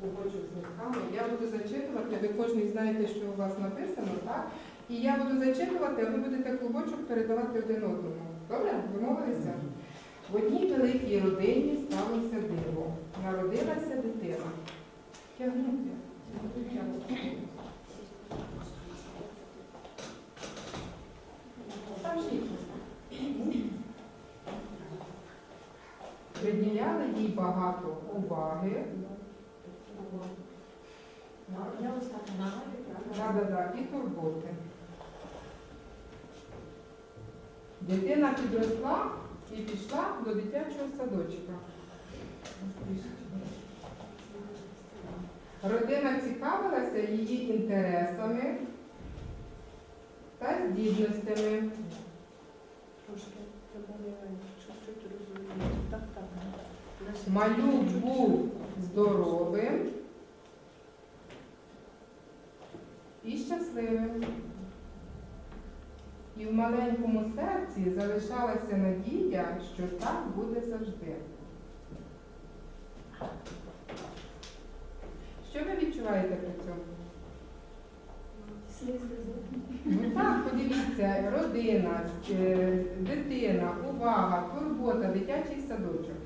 клубочок з нитками. Я буду зачитувати, ви кожен знаєте, що у вас написано, так? І я буду зачитувати, а ви будете клубочок передавати один одному. Добре? Домовилися? В одній великій родині сталося диво. Народилася дитина. Тягнути. Приділяли їй багато уваги. Я ось і турботи. Дитина підросла і пішла до дитячого садочка. Родина цікавилася її інтересами та здібностями. Трошки треба чуть-чуть розуміти. Так, так. Малюк був здоровим і щасливим. І в маленькому серці залишалася надія, що так буде завжди. Що ви відчуваєте при цьому? Ну так, подивіться, родина, е, дитина, увага, турбота, дитячий садочок.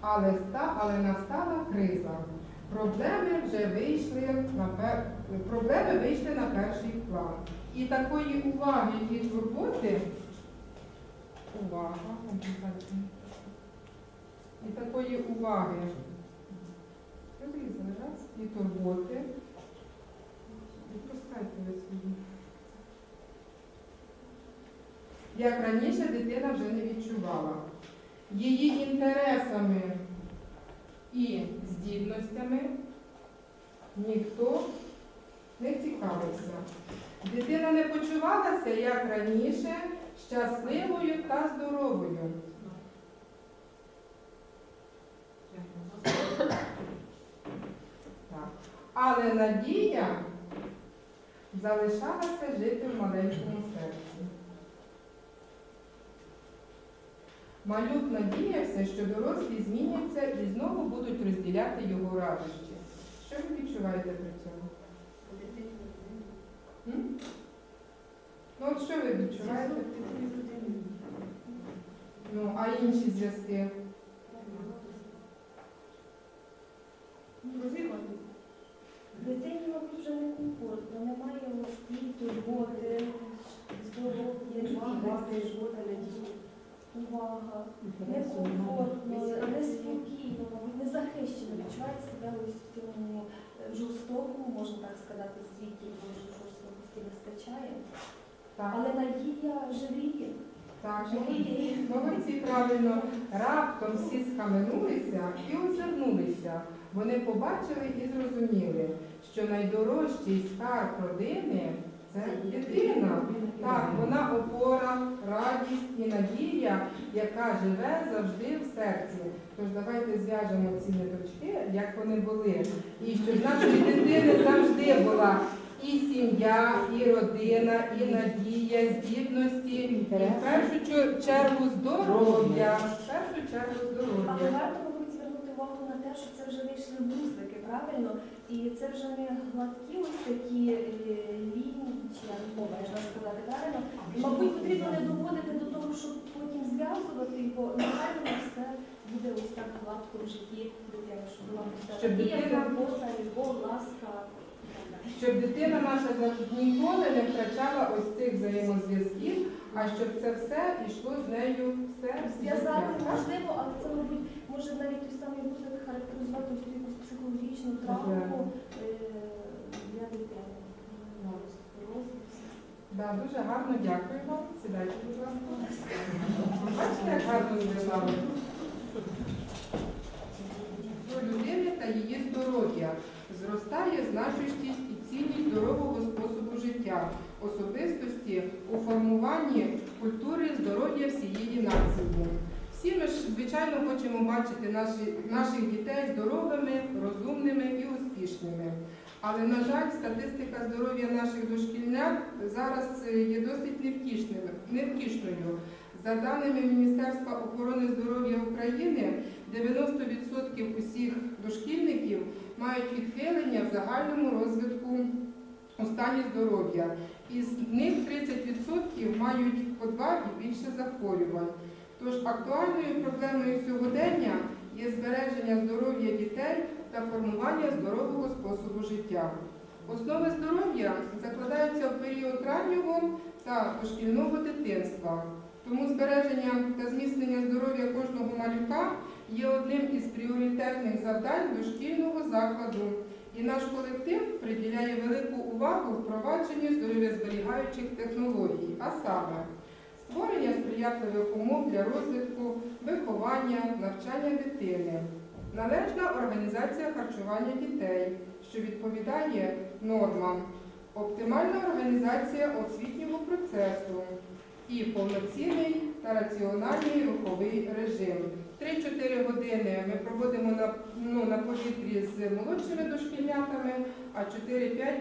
Але, але настала криза. Проблеми вже вийшли на пер... проблеми вийшли на перший план. І такої уваги і турботи, увага. І такої уваги, раз, і турботи. Відпускайте ви собі. Як раніше дитина вже не відчувала. Її інтересами і здібностями ніхто не цікавився. Дитина не почувалася, як раніше, щасливою та здоровою. Але надія залишалася жити в маленькому серці. Малюк надіявся, що дорослі зміняться і знову будуть розділяти його радощі. Що ви відчуваєте при цьому? Ну от що ви відчуваєте? Ну, а інші зв'язки? Дитині, мабуть, вже некомфортно, немає мостів, турботи, здоров'я, здібності, увага, некомфортно, неспокійно, мабуть, незахищено. Відчуває себе ось в цьому е, жорстокому, можна так сказати, світі, що жорстокості вистачає. Так, Але надія живіє. так. Живіє. Молодці, правильно. Раптом всі схаменулися і озирнулися. Вони побачили і зрозуміли, що найдорожчий скарб родини це дитина. Так, вона опора, радість і надія, яка живе завжди в серці. Тож давайте зв'яжемо ці ниточки, як вони були. І щоб нашої дитини завжди була і сім'я, і родина, і надія, здібності, і в першу чергу здоров'я. В першу чергу здоров'я. варто, мабуть, звернути увагу на те, що це вже вийшли вузлики, правильно? І це вже не гладкі ось такі е, лінії, чи як можна сказати, правильно? І, мабуть, потрібно не доводити до того, щоб потім зв'язувати. Нехай воно все буде ось так гладко в житті дитини, щоб була Щоб дитина- робота, любов, ласка. Щоб дитина наша ніколи не втрачала ось цих взаємозв'язків, а щоб це все йшло з нею все Зв'язати життя. Можливо, але це, мабуть, може навіть той самий вузлик характеризувати якусь психологічну травму е, для дитини. Да, дуже гарно дякую вам. Сідайте, будь ласка. Бачите, як гарно зв'язали? Про людини та її здоров'я зростає значущість і цінність здорового способу життя, особистості у формуванні культури здоров'я всієї нації. Всі ми ж, звичайно, хочемо бачити наші, наших дітей здоровими, розумними і успішними. Але, на жаль, статистика здоров'я наших дошкільнят зараз е, є досить невтішною. За даними Міністерства охорони здоров'я України, 90% усіх дошкільників мають відхилення в загальному розвитку у стані здоров'я. Із них 30% мають по два і більше захворювань. Тож актуальною проблемою сьогодення є збереження здоров'я дітей та формування здорового способу життя. Основи здоров'я закладаються в період раннього та дошкільного дитинства. Тому збереження та зміцнення здоров'я кожного малюка є одним із пріоритетних завдань дошкільного закладу. І наш колектив приділяє велику увагу впровадженню здоров'язберігаючих технологій, а саме створення сприятливих умов для розвитку, виховання, навчання дитини, належна організація харчування дітей, що відповідає нормам, оптимальна організація освітнього процесу і повноцінний та раціональний руховий режим. 3-4 години ми проводимо на, ну, на повітрі з молодшими дошкільнятами, а 4-5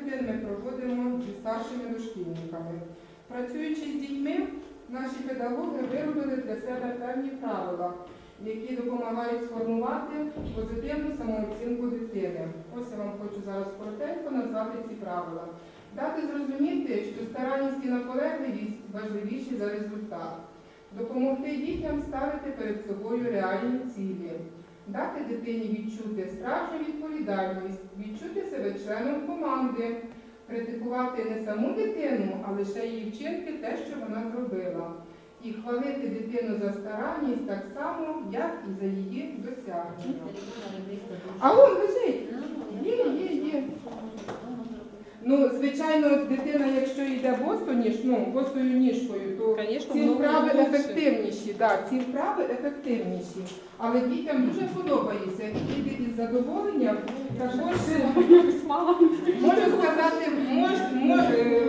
годин ми проводимо зі старшими дошкільниками. Працюючи з дітьми, наші педагоги виробили для себе певні правила, які допомагають сформувати позитивну самооцінку дитини. Ось я вам хочу зараз коротенько назвати ці правила. Дати зрозуміти, що старанність і наполегливість важливіші за результат. Допомогти дітям ставити перед собою реальні цілі, дати дитині відчути справжню відповідальність, відчути себе членом команди, критикувати не саму дитину, а лише її вчинки, те, що вона зробила, і хвалити дитину за старанність так само, як і за її досягнення. А он лежить. Ну, звичайно, дитина, якщо йде босо, ніж, ну, босою ніжкою, то Конечно, ці много вправи лучше. ефективніші, да, ці вправи ефективніші. Але дітям дуже подобається. І діти із задоволенням також можу сказати, мож, мож, е,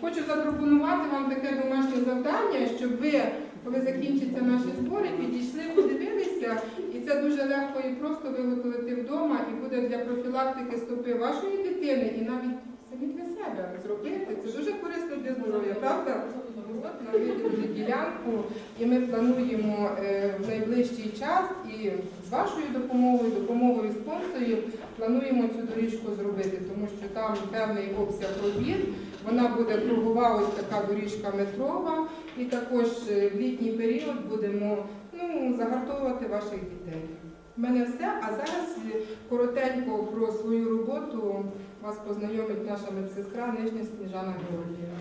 хочу запропонувати вам таке домашнє завдання, щоб ви, коли закінчаться наші збори, підійшли, подивилися, і це дуже легко і просто виготовити вдома, і буде для профілактики стопи вашої дитини, і навіть себе зробити. Це дуже корисно для здоров'я, правда? От виділили ділянку, і ми плануємо е, в найближчий час і з вашою допомогою, допомогою спонсорів, плануємо цю доріжку зробити, тому що там певний обсяг робіт. Вона буде кругова, ось така доріжка метрова, і також е, в літній період будемо ну, загартовувати ваших дітей. У мене все, а зараз е, коротенько про свою роботу вас познайомить наша медсестра Нижня Сніжана Георгіївна.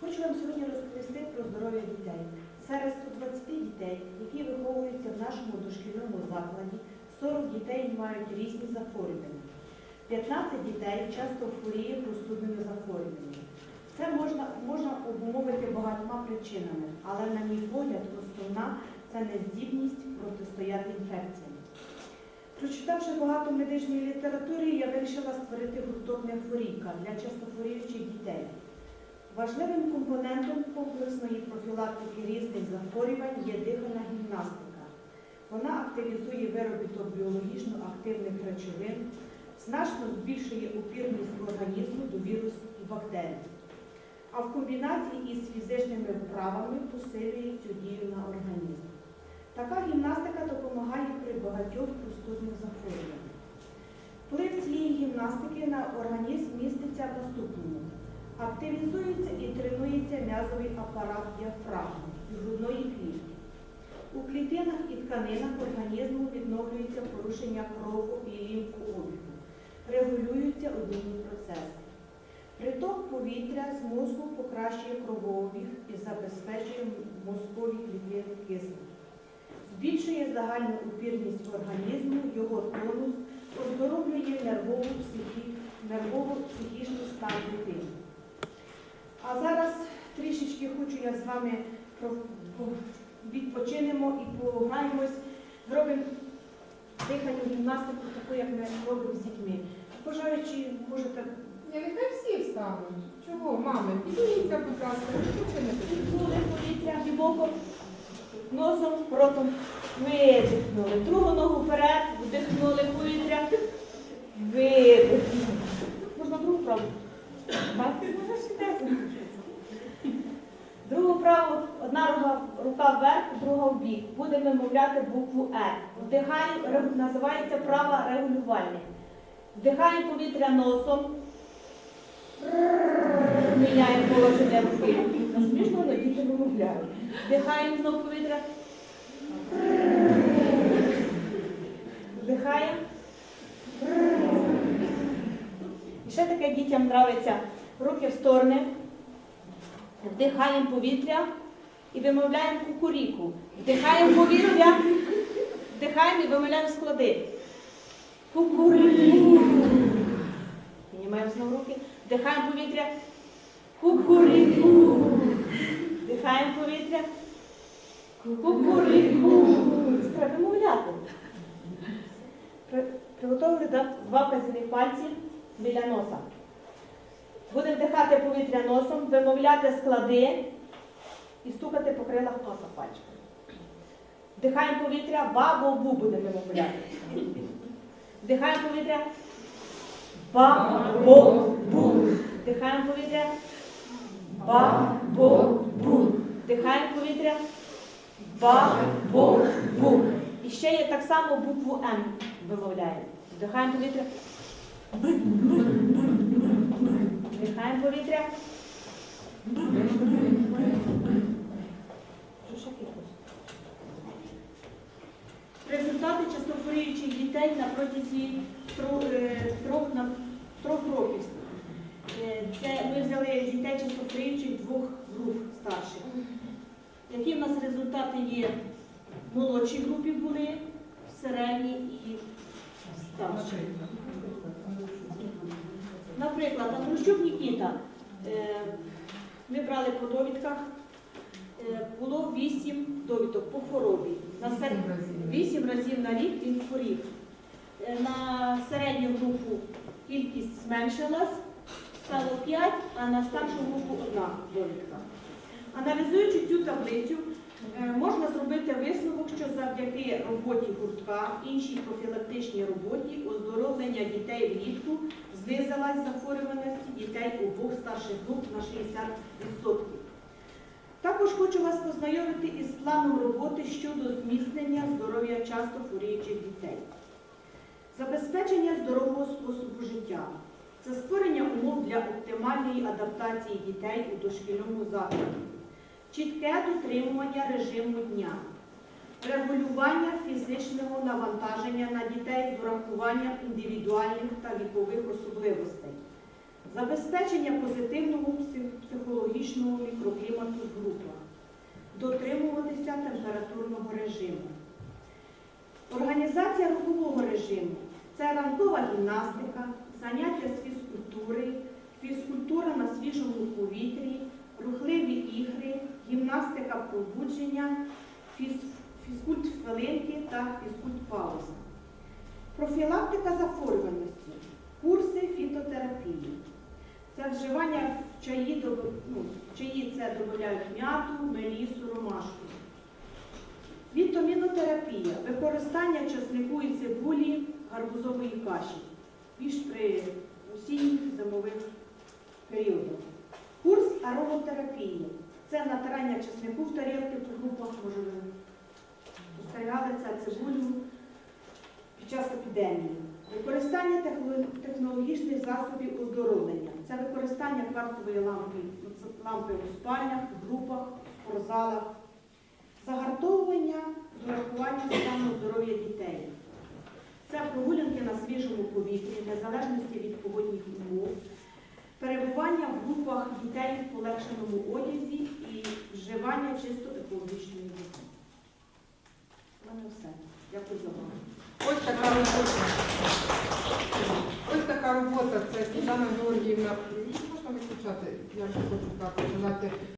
Хочу вам сьогодні розповісти про здоров'я дітей. Серед 120 дітей, які виховуються в нашому дошкільному закладі, 40 дітей мають різні захворювання. 15 дітей часто хворіє. Це можна, можна обумовити багатьма причинами, але, на мій погляд, основна це нездібність протистояти інфекціям. Прочитавши багато медичної літератури, я вирішила створити гурток нефорійка для частохворіючих дітей. Важливим компонентом комплексної профілактики різних захворювань є дихальна гімнастика. Вона активізує виробіток біологічно активних речовин, значно збільшує опірність організму до вірусів і бактерій. А в комбінації із фізичними вправами посилює цю дію на організм. Така гімнастика допомагає при багатьох простудних захворюваннях. Вплив цієї гімнастики на організм міститься наступному. Активізується і тренується м'язовий апарат діафрагми грудної клітки. У клітинах і тканинах організму відновлюється порушення крову і лімфообігу, регулюються обмінні процеси. Приток повітря з мозку покращує кровообіг і забезпечує мозкові клітини киснем. Збільшує загальну упірність організму, його тонус, оздоровлює нервову психі- нервово-психічний стан дитини. А зараз трішечки хочу я з вами відпочинемо і пограємось, зробимо дихальну гімнастику, таку, як ми робимо з дітьми. Бажаючи, можете Ні, нехай всі встануть. Чого, мами? Підніміться, будь ласка, відпочинете. вдихнули повітря глибоко, носом, ротом, видихнули. Другу ногу вперед, вдихнули повітря, видихнули. Можна другу праву? Так? Другу праву, одна рука, рука вверх, друга в бік. Будемо вимовляти букву Е. Вдихаємо, ре- називається право регулювальне. Вдихаємо повітря носом. Міняємо положення руки. Ну, Смішно, але діти вимовляють. Вдихаємо знову повітря. Вдихаємо. І ще таке дітям нравиться. Руки в сторони. Вдихаємо повітря і вимовляємо кукуріку. Вдихаємо повітря, вдихаємо і вимовляємо склади. Кукуріку. Піднімаємо знову руки. Вдихаємо повітря. Кукуріку. Вдихаємо повітря. Кукуріку. Треба. При- Приготовили два вказівних пальці біля носа. Будемо вдихати повітря носом, вимовляти склади і стукати по крилах носа пальчиками. Вдихаємо повітря, ба-бо-бу будемо вимовляти. Вдихаємо повітря. Ба-бо-бу. Вдихаємо повітря. Ба-бо-бу. Вдихаємо повітря. Ба-бо-бу. І ще є так само букву М вимовляємо. Вдихаємо повітря. Вдихаємо повітря. Результати частохворіючих дітей на протязі е, трьох років. Е, Це ми взяли дітей частохворіючих двох груп старших. Які в нас результати є? В молодшій групі були, в середній і старшій. Наприклад, Андрущук Нікіта. е, Ми брали по довідках, е, було 8 довідок по хворобі. На сер- Вісім разів. На рік він хворів. На середню групу кількість зменшилась, стало 5, а на старшу групу одна довідка. Аналізуючи цю таблицю, е, можна зробити висновок, що завдяки роботі гуртка, іншій профілактичній роботі, оздоровлення дітей влітку знизилась захворюваність дітей обох старших груп на 60%. Також хочу вас познайомити із планом роботи щодо зміцнення здоров'я часто хворіючих дітей. Забезпечення здорового способу життя це створення умов для оптимальної адаптації дітей у дошкільному закладі, чітке дотримування режиму дня, регулювання фізичного навантаження на дітей з урахуванням індивідуальних та вікових особливостей, забезпечення позитивного психологічного мікроклімату в групах, дотримуватися температурного режиму. Організація рухового режиму. Це ранкова гімнастика, заняття фізкультура на свіжому повітрі, рухливі ігри, гімнастика пробудження, фізкульт хвилинки та фізкульт пауза. Профілактика захворюваності, курси фітотерапії. Це вживання в чаї, ну, чаї це додають м'яту, мелісу, ромашку. Вітамінотерапія, використання часнику і цибулі, гарбузової каші, більш при осінніх зимових періодах. Курс ароматерапії. Це натирання часнику в тарілки по групах, може ви спостерігали це цибулю під час епідемії. Використання технологічних засобів оздоровлення. Це використання кварцової лампи, лампи у спальнях, групах, спортзалах. Загартовування з урахуванням стану здоров'я дітей. Це прогулянки на свіжому повітрі, в незалежності від погодних умов, перебування в групах дітей в полегшеному одязі і вживання чисто екологічної води. У мене все. Дякую за увагу. Ось така робота. Ось така робота. Це Світлана Георгіївна. Можна виключати, я вже хочу так починати.